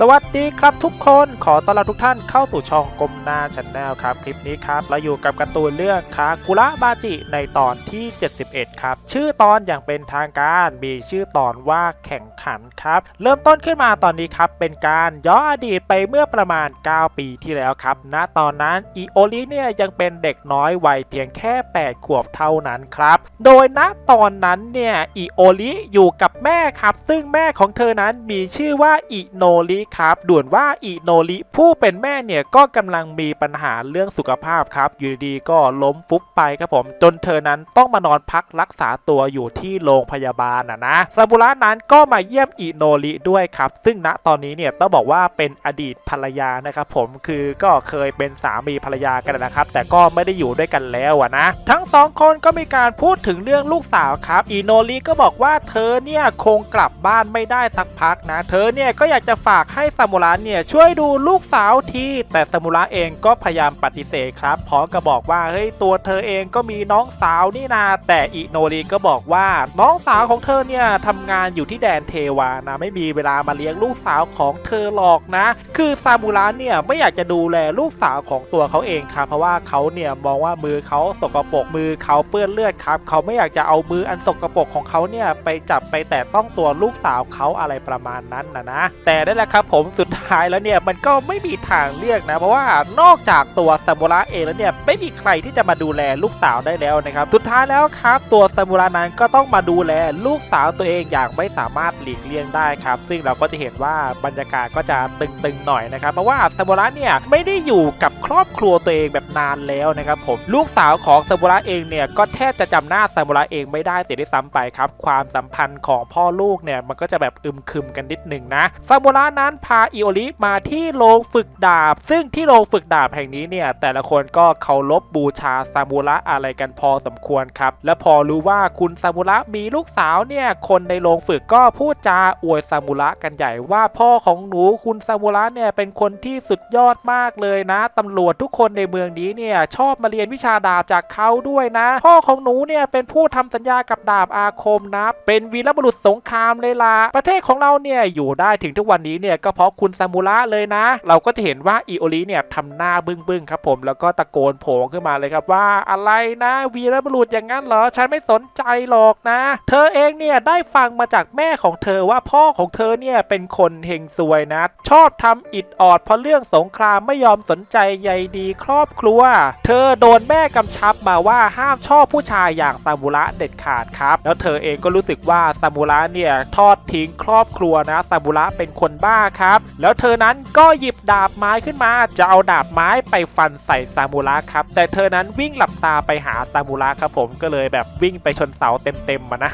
สวัสดีครับทุกคนขอต้อนรับทุกท่านเข้าสู่ช่องกลมหน้าช n แนลครับ คลิปนี้ครับ เราอยู่กับการ์ตูนเรื่องคากุระบาจิในตอนที่ 71 ครับ ชื่อตอนอย่างเป็นทางการมีชื่อตอนว่าแข่งขันครับ เริ่มต้นขึ้นมาตอนนี้ครับ เป็นการย้อนอดีตไปเมื่อประมาณ 9 ปีที่แล้วครับณตอนนั้นอีโอลิเนี่ยยังเป็นเด็กน้อยวัยเพียงแค่ 8 ขวบเท่านั้นครับ โดยณตอนนั้นเนี่ยอีโอลิอยู่กับแม่ครับ ซึ่งแม่ของเธอนั้นมีชื่อว่าอิโนริครับ ด่วนว่าอิโนริผู้เป็นแม่เนี่ยก็กำลังมีปัญหาเรื่องสุขภาพครับ อยู่ดีๆก็ล้มฟุบไปครับผม จนเธอนั้นต้องมานอนพักรักษาตัวอยู่ที่โรงพยาบาลนะนะซาบุระนั้นก็มาเยี่ยมอิโนริด้วยครับ ซึ่งณตอนนี้เนี่ยต้องบอกว่าเป็นอดีตภรรยานะครับผมคือก็เคยเป็นสามีภรรยากันนะครับ แต่ก็ไม่ได้อยู่ด้วยกันแล้วนะทั้งสองคนก็มีการพูดถึงเรื่องลูกสาวครับอิโนริก็บอกว่าเธอเนี่ยคงกลับบ้านไม่ได้สักพักนะ เธอเนี่ยก็อยากจะฝากให้ซามูระเนี่ยช่วยดูลูกสาวทีแต่ซามูระเองก็พยายามปฏิเสธครับพร้อมกับบอกว่าเฮ้ยตัวเธอเองก็มีน้องสาวนี่นาแต่อิโนริก็บอกว่าน้องสาวของเธอเนี่ยทำงานอยู่ที่แดนเทวานะไม่มีเวลามาเลี้ยงลูกสาวของเธอหรอกนะ คือซามูระเนี่ยไม่อยากจะดูแลลูกสาวของตัวเขาเองครับเพราะว่าเขาเนี่ยมองว่ามือเขาสกปรกมือเขาเปื้อนเลือดครับเขาไม่อยากจะเอามืออันสกปรกของเขาเนี่ยไปจับไปแตะต้องตัวลูกสาวเขาอะไรประมาณนั้นนะนะแต่ได้แหละครับผมสุดท้ายแล้วเนี่ยมันก็ไม่มีทางเลือกนะ เพราะว่านอกจากตัวซามูระเองแล้วเนี่ยไม่มีใครที่จะมาดูแลลูกสาวได้แล้วนะครับสุดท้ายแล้วครับตัวซามูระนั้นก็ต้องมาดูแลลูกสาวตัวเองอย่างไม่สามารถหลีกเลี่ยงได้ครับซึ่งเราก็จะเห็นว่าบรรยากาศก็จะตึงๆหน่อยนะครับเพราะว่าซามูระเนี่ยไม่ได้อยู่กับครอบครัวตัวเองแบบนานแล้วนะครับผมลูกสาวของซามูระเองเนี่ยก็แทบจะจำหน้าซามูระเองไม่ได้เสียด้วยซ้ำไปครับความสัมพันธ์ของพ่อลูกเนี่ยมันก็จะแบบอึมครึมกันนิดหนึ่งนะซามูระนั้นพาอิโอริมาที่โรงฝึกดาบ ซึ่งที่โรงฝึกดาบแห่งนี้เนี่ยแต่ละคนก็เคารพบูชาซามูระอะไรกันพอสมควรครับ และพอรู้ว่าคุณซามูระมีลูกสาวเนี่ยคนในโรงฝึกก็พูดจาอวยซามูระกันใหญ่ว่าพ่อของหนูคุณซามูระเนี่ยเป็นคนที่สุดยอดมากเลยนะตำรวจทุกคนในเมืองนี้เนี่ยชอบมาเรียนวิชาดาบจากเขาด้วยนะ พ่อของหนูเนี่ยเป็นผู้ทำสัญญากับดาบอาคมนะ เป็นวีรบุรุษสงครามเลยล่ะประเทศของเราเนี่ยอยู่ได้ถึงทุกวันนี้เนี่ยก็เพราะคุณซามูระเลยนะ เราก็จะเห็นว่าอิโอริเนี่ยทำหน้าบึ้งบึ้งๆครับผมแล้วก็ตะโกนโผงขึ้นมาเลยครับว่าอะไรนะวีรบุรุษอย่างนั้นเหรอฉันไม่สนใจหรอกนะ เธอเองเนี่ยได้ฟังมาจากแม่ของเธอว่าพ่อของเธอเนี่ยเป็นคนเฮงซวยนะ ชอบทำอิดออดเพราะเรื่องสงครามไม่ยอมสนใจใยดีครอบครัว เธอโดนแม่กำชับมาว่าห้ามชอบผู้ชายอย่างซามูระเด็ดขาดครับ แล้วเธอเองก็รู้สึกว่าซามูระเนี่ยทอดทิ้งครอบครัวนะซามูระเป็นคนบ้าครับ แล้วเธอนั้นก็หยิบดาบไม้ขึ้นมา จะเอาดาบไม้ไปฟันใส่ซามูระครับ แต่เธอนั้นวิ่งหลับตาไปหาซามูระครับผมก็เลยแบบวิ่งไปชนเสาเต็มๆมานะ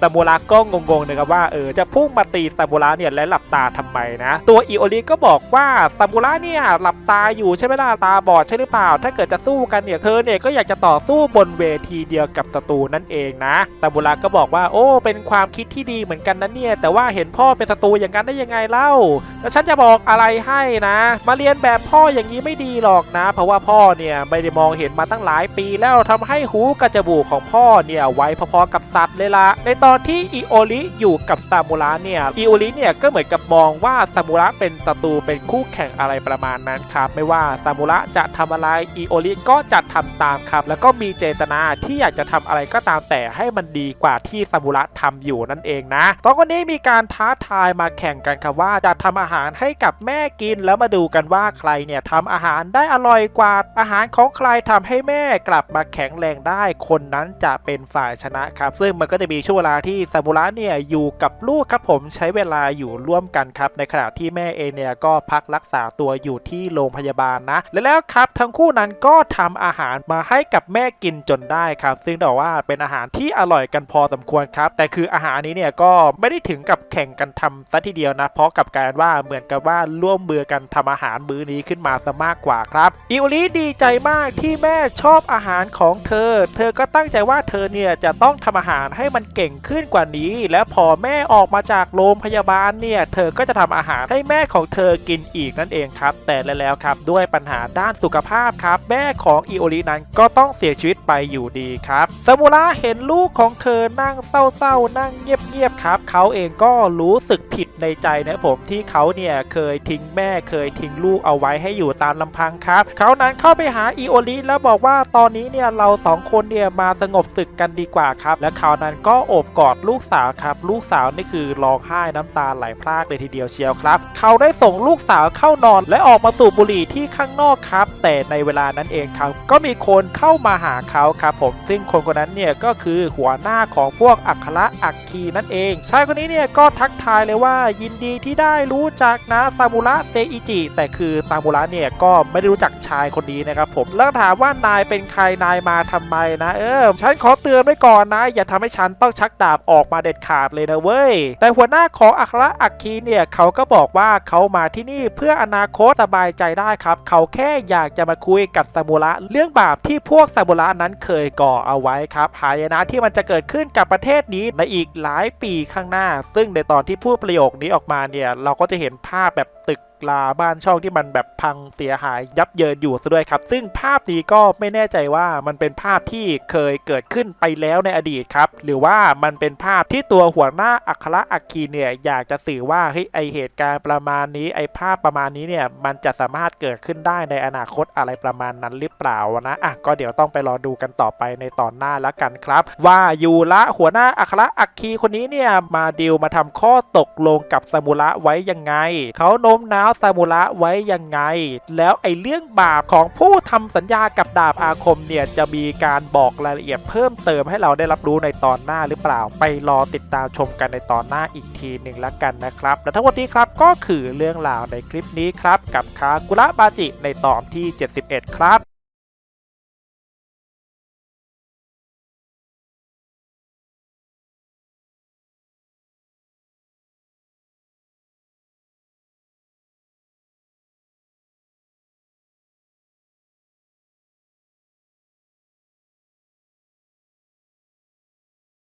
ซามูระก็งงๆนะครับว่าเออจะพุ่งมาตีซามูระเนี่ยและหลับตาทำไมนะ ตัวอิโอริก็บอกว่าซามูระเนี่ยหลับตาอยู่ใช่ไหมล่ะตาบอดใช่หรือเปล่า ถ้าเกิดจะสู้กันเนี่ยเธอเนี่ยก็อยากจะต่อสู้บนเวทีเดียวกับศัตรูนั่นเองนะซามูระก็บอกว่าโอ้เป็นความคิดที่ดีเหมือนกันนะเนี่ยแต่ว่าเห็นพ่อเป็นศัตรูอย่างนั้นได้ยังไงเล่าแล้วฉันจะบอกอะไรให้นะ มาเรียนแบบพ่ออย่างนี้ไม่ดีหรอกนะ เพราะว่าพ่อเนี่ยไม่ได้มองเห็นมาตั้งหลายปีแล้วทำให้หูกระจมูกของพ่อเนี่ยไว้พอๆกับสัตว์เลยละในตอนที่อิโอริอยู่กับซามูระเนี่ยอิโอริเนี่ยก็เหมือนกับมองว่าซามูระเป็นศัตรูเป็นคู่แข่งอะไรประมาณนั้นครับไม่ว่าซามูระจะทำอะไรอิโอริก็จะทำตามครับ แล้วก็มีเจตนาที่อยากจะทำอะไรก็ตามแต่ให้มันดีกว่าที่ซามูระทำอยู่นั่นเองนะตอนนนี้มีการท้าทายมาแข่งกันครับว่าจะทำอาหารให้กับแม่กินแล้วมาดูกันว่าใครเนี่ยทำอาหารได้อร่อยกว่าอาหารของใครทำให้แม่กลับมาแข็งแรงได้คนนั้นจะเป็นฝ่ายชนะครับ ซึ่งมันก็จะมีช่วงเวลาที่ซามูระเนี่ยอยู่กับลูกครับผมใช้เวลาอยู่ร่วมกันครับ ในขณะที่แม่เองเนี่ยก็พักรักษาตัวอยู่ที่โรงพยาบาลนะ และแล้วครับทั้งคู่นั้นก็ทำอาหารมาให้กับแม่กินจนได้ครับ ซึ่งบอกว่าเป็นอาหารที่อร่อยกันพอสมควรครับ แต่คืออาหารนี้เนี่ยก็ไม่ได้ถึงกับแข่งกันทำซะทีเดียวนะ เพราะกับการว่าเหมือนกับว่าร่วมมือกันทำอาหารมื้อนี้ขึ้นมาซะมากกว่าครับอิวริดีใจมากที่แม่ชอบอาหารของเธอ เธอก็ตั้งใจว่าเธอเนี่ยจะต้องทำอาหารให้มันเก่งขึ้นกว่านี้ และพอแม่ออกมาจากโรงพยาบาลเนี่ยเธอก็จะทำอาหารให้แม่ของเธอกินอีกนั่นเองครับ แต่แล้วครับด้วยปัญหาด้านสุขภาพครับแม่ของอิโอรินั้นก็ต้องเสียชีวิตไปอยู่ดีครับซามูระเห็นลูกของเธอนั่งเศร้าๆ นั่งเงียบๆครับเขาเองก็รู้สึกผิดในใจนะผมที่เขาเนี่ยเคยทิ้งแม่เคยทิ้งลูกเอาไว้ให้อยู่ตามลำพังครับเขานั้นเข้าไปหาอิโอริแล้วบอกว่าตอนนี้เนี่ยเราสองคนเนี่ยมาสงบศึกกันดีกว่าครับและเขานั้นก็โอบกอดลูกสาวครับ ลูกสาวนี่คือร้องไห้น้ำตาไหลพรากเลยทีเดียวเชียวครับ เขาได้ส่งลูกสาวเข้านอนและออกมาสูบบุหรี่ที่ข้างนอกครับ แต่ในเวลานั้นเองครับก็มีคนเข้ามาหาเขาครับผมซึ่งคนคนนั้นเนี่ยก็คือหัวหน้าของพวกอัคระอักคีนั่นเองชายคนนี้เนี่ยก็ทักทายเลยว่ายินดีที่ได้รู้จักนะซามูระเซอิจิแต่คือซามูระเนี่ยก็ไม่ได้รู้จักชายคนนี้นะครับผมแล้วถามว่านายเป็นใครนายมาทำไมนะ เออฉันขอเตือนไว้ก่อนนะ อย่าทำให้ฉันต้องชักดาบออกมาเด็ดขาดเลยนะเว้ย แต่หัวหน้าของอัครอักคีเนี่ยเขาก็บอกว่าเขามาที่นี่เพื่ออนาคตสบายใจได้ครับ เขาแค่อยากจะมาคุยกับซามูระเรื่องบาปที่พวกซามูระนั้นเคยก่อเอาไว้ครับหายนะที่มันจะเกิดขึ้นกับประเทศนี้ในอีกหลายปีข้างหน้า ซึ่งในตอนที่พูดประโยคนี้ออกมาเนี่ยเราก็จะเห็นภาพแบบตึก ลาบ้านช่องที่มันแบบพังเสียหายยับเยินอยู่ซะด้วยครับ ซึ่งภาพนี้ก็ไม่แน่ใจว่ามันเป็นภาพที่เคยเกิดขึ้นไปแล้วในอดีตครับ หรือว่ามันเป็นภาพที่ตัวหัวหน้าอัคระอัคคีเนี่ยอยากจะสื่อว่าเฮ้ยไอเหตุการณ์ประมาณนี้ไอภาพประมาณนี้เนี่ยมันจะสามารถเกิดขึ้นได้ในอนาคตอะไรประมาณนั้นหรือเปล่านะอะก็เดี๋ยวต้องไปรอดูกันต่อไปในตอนหน้าแล้วกันครับ ว่ายูระหัวหน้าอัคระอัคคีคนนี้เนี่ยมาดีลมาทำข้อตกลงกับซามูระไว้ยังไงเขาโน้มน้าวาซามูระไว้ยังไง แล้วไอ้เรื่องบาปของผู้ทำสัญญากับดาบอาคมเนี่ยจะมีการบอกรายละเอียดเพิ่มเติมให้เราได้รับรู้ในตอนหน้าหรือเปล่า ไปรอติดตามชมกันในตอนหน้าอีกทีหนึ่งละกันนะครับและทั้งหมดนี้ครับก็คือเรื่องราวในคลิปนี้ครับกับคากุระบาจิในตอนที่ 71 ครับ